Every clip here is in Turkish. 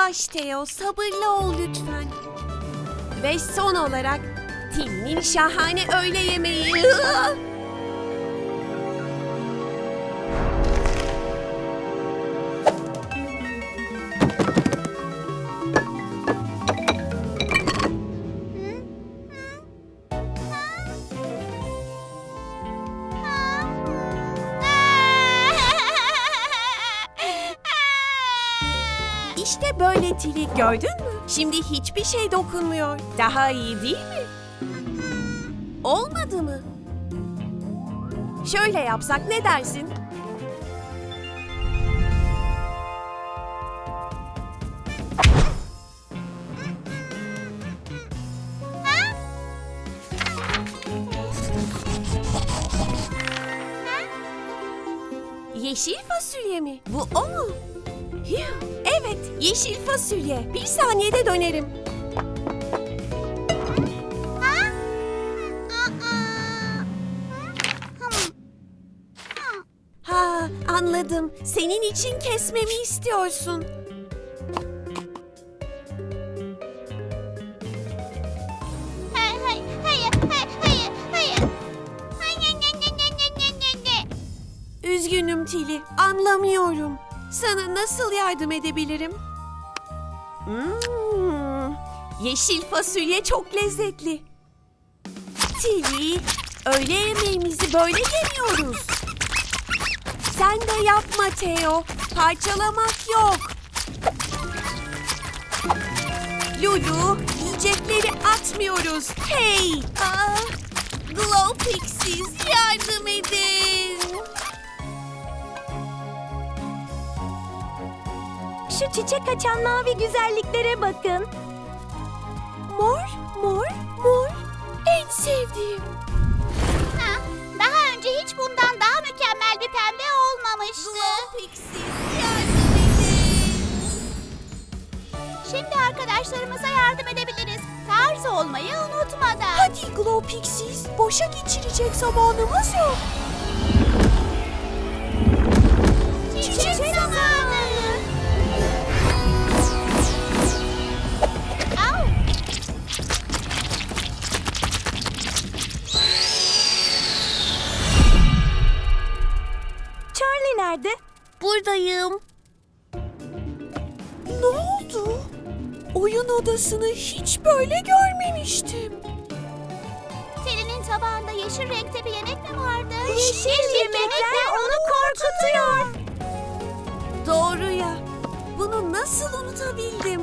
Yavaş Teo, sabırlı ol lütfen. Ve son olarak Tim'in şahane öğle yemeği. İşte böyle Tili gördün mü? Şimdi hiçbir şey dokunmuyor. Daha iyi değil mi? Olmadı mı? Şöyle yapsak ne dersin? Yeşil fasulye mi? Bu o mu? Yuh, Evet, yeşil fasulye. Bir saniyede dönerim. Ha, anladım. Senin için kesmemi istiyorsun. Hayır, hayır, hayır, hayır, hayır. Hayır. Üzgünüm Tili, anlamıyorum. Sana nasıl yardım edebilirim? Hmm, yeşil fasulye çok lezzetli. Tili, öğle yemeğimizi böyle yemiyoruz. Sen de yapma Teo, parçalamak yok. Lulu, yiyecekleri atmıyoruz. Hey! Aa, Glow Pixies yardım edin. Şu çiçek açan mavi güzelliklere bakın. Mor, mor, mor. En sevdiğim. Ha, daha önce hiç bundan daha mükemmel bir pembe olmamıştı. Pixies yardım edin. Şimdi arkadaşlarımıza yardım edebiliriz. Tarz olmayı unutmadan. Hadi Glow Pixies, boşa geçirecek zamanımız yok. Nerede? Buradayım. Ne oldu? Oyun odasını hiç böyle görmemiştim. Selin'in tabağında yeşil renkte bir yemek mi vardı? Yeşil yemekler onu korkutuyor. Doğru ya. Bunu nasıl unutabildim?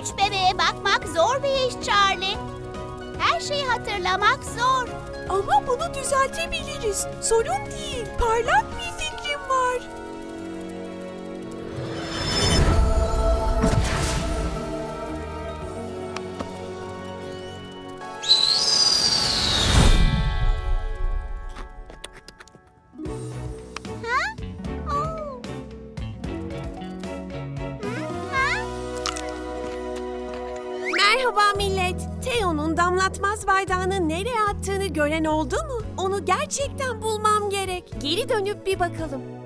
Üç bebeğe bakmak zor bir iş Charlie. Her şeyi hatırlamak zor. Ama bunu düzeltebiliriz. Sorun değil. Parlak bir fikrim var. Merhaba millet. Teo'nun damlatmaz bardağını nereye attığını gören oldu mu? Onu gerçekten bulmam gerek. Geri dönüp bir bakalım.